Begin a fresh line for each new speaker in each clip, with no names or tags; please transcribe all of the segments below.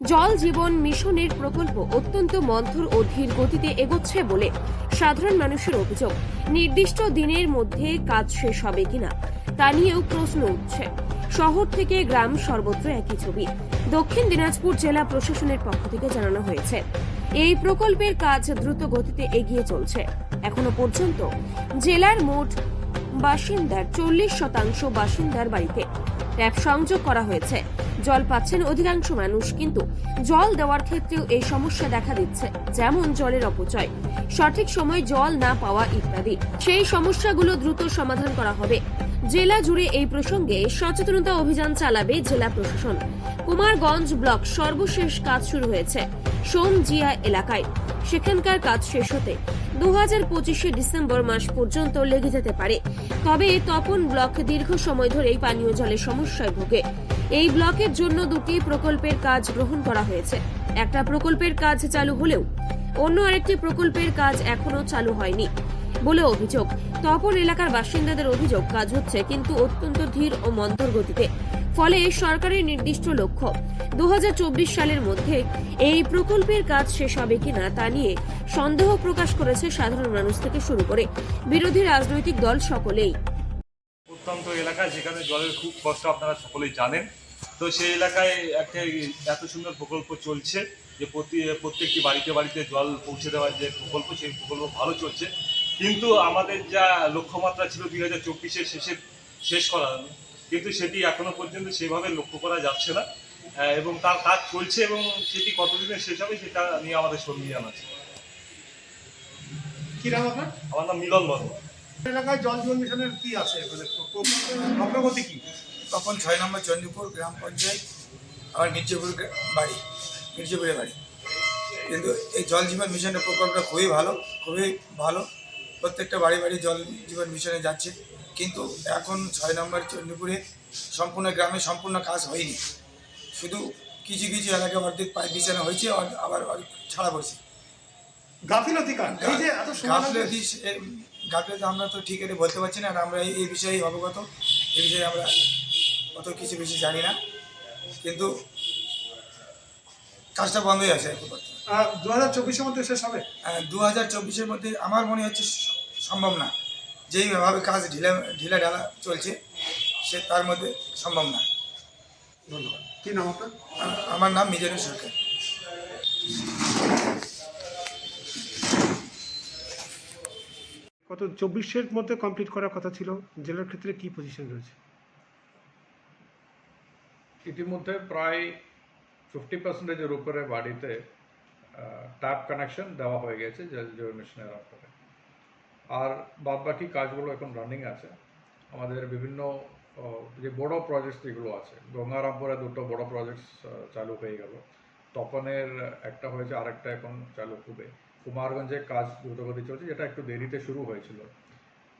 জল জীবন মিশনের প্রকল্প অত্যন্ত মন্থর ও ধীর গতিতে এগোচ্ছে বলে সাধারণ মানুষের অভিযোগ। নির্দিষ্ট দিনের মধ্যে কাজ শেষ হবে কিনা, তা নিয়েও প্রশ্ন উঠছে। শহর থেকে গ্রাম সর্বত্র একই ছবি। দক্ষিণ দিনাজপুর জেলা প্রশাসনের পক্ষ থেকে জানানো হয়েছে, এই প্রকল্পের কাজ দ্রুত গতিতে এগিয়ে চলছে। এখনও পর্যন্ত জেলার মোট বাসিন্দার চল্লিশ শতাংশ বাসিন্দার বাড়িতে। ট্যাপ সংযোগ করা হয়েছে। জল পাচ্ছেন অধিকাংশ মানুষ, কিন্তু জল দেওয়ার ক্ষেত্রেও এই সমস্যা দেখা দিচ্ছে, যেমন জলের অপচয়। সঠিক সময় জল না পাওয়া ইত্যাদি। সেই সমস্যাগুলো দ্রুত সমাধান করা হবে। জেলা জুড়ে এই প্রসঙ্গে সচেতনতা অভিযান চালাবে জেলা প্রশাসন। কুমারগঞ্জ ব্লক সর্বশেষ কাজ শুরু হয়েছে। সোমজিয়া এলাকায়। সেখানকার কাজ শেষ হতে দু হাজার পঁচিশে ডিসেম্বর মাস পর্যন্ত লেগে যেতে পারে। তবে তপন ব্লক দীর্ঘ সময় ধরেই পানীয় জলের সমস্যায় ভোগে। এই ব্লকের জন্য দুটি প্রকল্পের কাজ গ্রহণ করা হয়েছে। একটা প্রকল্পের কাজ চালু হলেও অন্য আরেকটি প্রকল্পের কাজ এখনও চালু হয়নি। বলে অভিযোগ। তপন এলাকার বাসিন্দাদের অভিযোগ, কাজ হচ্ছে কিন্তু অত্যন্ত ধীর ও মন্থর গতিতে। ফলে সরকারের নির্দিষ্ট লক্ষ্য দু সালের মধ্যে এই প্রকল্পের কাজ শেষ হবে কিনা তা নিয়ে সন্দেহ প্রকাশ করেছে সাধারণ মানুষ থেকে শুরু করে বিরোধী রাজনৈতিক দল সকলেই।
প্রত্যন্ত এলাকা, যেখানে জলের খুব কষ্ট আপনারা সকলেই জানেন। তো সেই এলাকায় একটা এত সুন্দর প্রকল্প চলছে যে প্রতি, প্রত্যেকটি বাড়িতে বাড়িতে জল পৌঁছে দেওয়ার যে প্রকল্প, সেই প্রকল্প ভালো চলছে। কিন্তু আমাদের যা লক্ষ্যমাত্রা ছিল দুই হাজার চব্বিশের শেষে শেষ করার কিন্তু সেটি এখনও পর্যন্ত সেভাবে লক্ষ্য করা যাচ্ছে না। এবং তার কাজ চলছে এবং সেটি কতদিনে শেষ হবে সেটা নিয়ে আমাদের সন্ধিয়ান আছে।
কি নাম আপনার?
আমার নাম মিলন বর্মা
এলাকায় জল জীবন মিশনের কি আছে? মানে অগ্রগতি কি?
তখন ছয় নম্বর চণ্ডীপুর গ্রাম পঞ্চায়েত আমার মির্জাপুর বাড়ি মির্জাপুরের বাড়ি। কিন্তু এই জল জীবন মিশনের প্রকল্পটা খুবই ভালো খুবই ভালো। প্রত্যেকটা বাড়ি বাড়ি জল জীবন মিশনে যাচ্ছে। কিন্তু এখন ছয় নম্বর চণ্ডীপুরে সম্পূর্ণ গ্রামে সম্পূর্ণ কাজ হয়নি। শুধু কিছু কিছু এলাকায় অর্ধেক পাইপ বিছানো হয়েছে আবার ছাড়া পড়ছে।
গাফিলতি
গাফিলতি গাফিলতি আমরা তো ঠিক এটা বলতে পারছি না আর আমরা এই বিষয়ে অবগত। এই বিষয়ে আমরা অত কিছু বেশি জানি না। কিন্তু কাজটা বন্ধই আছে
দু হাজার চব্বিশের মধ্যে শেষ হবে?
দু হাজার চব্বিশের মধ্যে আমার মনে হচ্ছে সম্ভব না। যেইভাবে কাজ ঢিলা ঢিলা ঢালা চলছে সে তার মধ্যে সম্ভব না।
ধন্যবাদ। কি নাম আপনার?
আমার নাম মিজানুর সরকার।
কত চব্বিশের মধ্যে কমপ্লিট করার কথা ছিল জেলার ক্ষেত্রে কি পজিশন রয়েছে?
ইতিমধ্যে প্রায় ফিফটি পার্সেন্টেজের উপরে বাড়িতে ট্যাপ কানেকশন দেওয়া হয়ে গেছে জল জীবন মিশনের আন্ডারে আর বাদবাকি কাজগুলো এখন রানিং আছে। আমাদের বিভিন্ন যে বড় প্রজেক্টস যেগুলো আছে গঙ্গারামপুরে দুটো বড় প্রজেক্টস চালু হয়ে গেল। তপনের একটা হয়েছে আর একটা এখন চালু হবে। কুমারগঞ্জে কাজ দ্রুতগতি চলছে যেটা একটু দেরিতে শুরু হয়েছিল।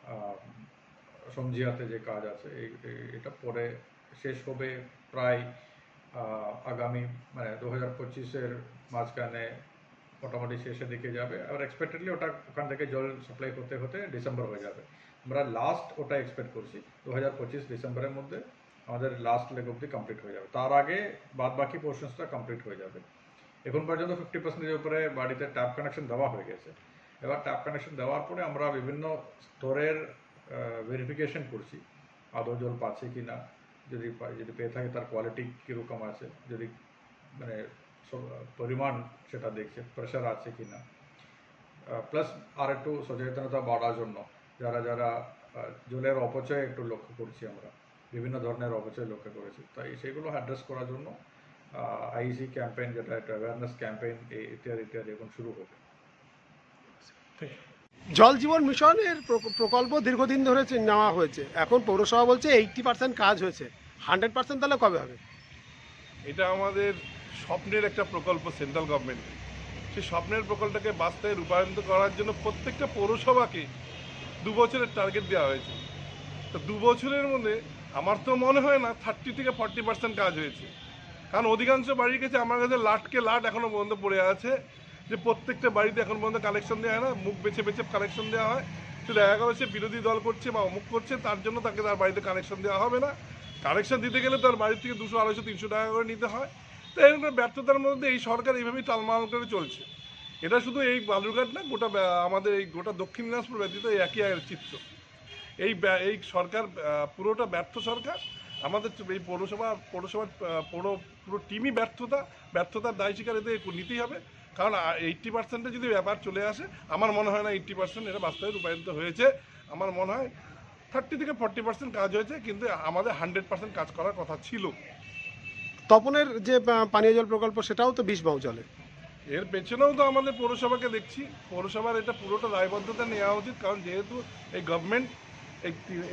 আহ, সমজিয়াতে যে কাজ আছে এটা পরে শেষ হবে প্রায় আগামী মানে দু হাজার পঁচিশের মাঝখানে মোটামুটি শেষের দিকে যাবে। আর এক্সপেক্টেডলি ওটা ওখান থেকে জল সাপ্লাই করতে হতে ডিসেম্বর হয়ে যাবে। আমরা লাস্ট ওটা এক্সপেক্ট করছি দু হাজার পঁচিশ ডিসেম্বরের মধ্যে আমাদের লাস্ট লেগ অব্দি কমপ্লিট হয়ে যাবে। তার আগে বাদ বাকি পোর্শনসটা কমপ্লিট হয়ে যাবে। এখন পর্যন্ত ফিফটি পার্সেন্টের উপরে বাড়িতে ট্যাপ কানেকশন দেওয়া হয়ে গেছে। এবার ট্যাপ কানেকশন দেওয়ার পরে আমরা বিভিন্ন স্তরের ভেরিফিকেশন করছি, আদৌ জল পাচ্ছে কি না যদি যদি পেয়ে থাকে তার কোয়ালিটি কীরকম আছে, যদি মানে পরিমাণ সেটা দেখছে প্রেশার আছে কি না প্লাস আর একটু সচেতনতা বাড়ার জন্য যারা যারা জলের অপচয় একটু লক্ষ্য করছি আমরা বিভিন্ন ধরনের অপচয় লক্ষ্য করেছি। তাই সেগুলো অ্যাড্রেস করার জন্য আইসি ক্যাম্পেইন যেটা একটা অ্যাওয়ারনেস ক্যাম্পেইন ইত্যাদি ইত্যাদি এখন শুরু হবে।
জল জীবন মিশনের প্রক- প্রকল্প দীর্ঘদিন ধরে নেওয়া হয়েছে। এখন পৌরসভা বলছে এইটটি পার্সেন্ট কাজ হয়েছে। হান্ড্রেড পার্সেন্ট তাহলে কবে হবে?
এটা আমাদের স্বপ্নের একটা প্রকল্প সেন্ট্রাল গভর্নমেন্টের সেই স্বপ্নের প্রকল্পটাকে বাস্তবে রূপায়িত করার জন্য প্রত্যেকটা পৌরসভাকে দু বছরের টার্গেট দেওয়া হয়েছে। তো দু বছরের মধ্যে আমার তো মনে হয় না থার্টি থেকে ফর্টি পার্সেন্ট কাজ হয়েছে। কারণ অধিকাংশ বাড়ির কাছে আমার কাছে লাটকে লাট এখনও পর্যন্ত পড়ে আছে যে প্রত্যেকটা বাড়িতে এখন পর্যন্ত কালেকশন দেওয়া হয় না, মুখ বেছে বেছে কালেকশন দেওয়া হয়। তো দেখা গেল সে বিরোধী দল করছে বা অমুক করছে, তার জন্য তাকে তার বাড়িতে কানেকশন দেওয়া হবে না। কানেকশন দিতে গেলে তার বাড়ি থেকে দুশো, আড়াইশো, তিনশো টাকা করে নিতে হয়। তো এরকম ব্যর্থতার মধ্যে এই সরকার এইভাবেই টালমাল করে চলছে। এটা শুধু এই বালুরঘাট না, গোটা আমাদের এই গোটা দক্ষিণ দিনাজপুর ব্যতীত একই এক চিত্র। এই এই সরকার পুরোটা ব্যর্থ সরকার। আমাদের এই পৌরসভা পৌরসভার পৌর, পুরো টিমই ব্যর্থতা। ব্যর্থতার দায় স্বীকার এতে নিতেই হবে। কারণ এইট্টি পার্সেন্টে যদি ব্যাপার চলে আসে, আমার মনে হয় না এইট্টি পার্সেন্ট এটা বাস্তবে রূপায়িত হয়েছে। আমার মনে হয় থার্টি থেকে ফর্টি পার্সেন্ট কাজ হয়েছে, কিন্তু আমাদের হান্ড্রেড পার্সেন্ট কাজ করার কথা ছিল।
তপনের যে পানীয় জল প্রকল্প, সেটাও তো বিষ বাউ চলে
এর পেছনেও তো আমাদের পৌরসভাকে দেখছি। পৌরসভার এটা পুরোটা দায়বদ্ধতা নেওয়া উচিত, কারণ যেহেতু এই গভর্নমেন্ট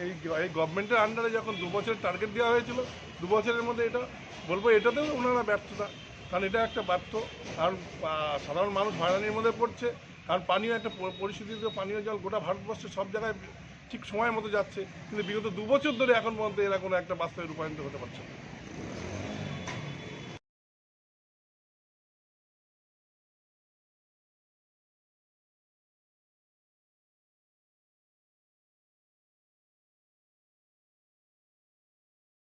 এই গভর্নমেন্টের আন্ডারে যখন দু বছরের টার্গেট দেওয়া হয়েছিল, দু বছরের মধ্যে এটা, বলব এটাতেও ওনারা ব্যর্থতা। কারণ এটা একটা ব্যর্থ কারণ সাধারণ মানুষ হয়রানির মধ্যে পড়ছে। কারণ পানীয় একটা পরিস্থিতিতে পানীয় জল গোটা ভারতবর্ষে সব জায়গায় ঠিক সময় মতো যাচ্ছে। কিন্তু বিগত দু বছর ধরে এখন পর্যন্ত এরা কোনো একটা বাস্তবে রূপায়িত হতে পারছে না।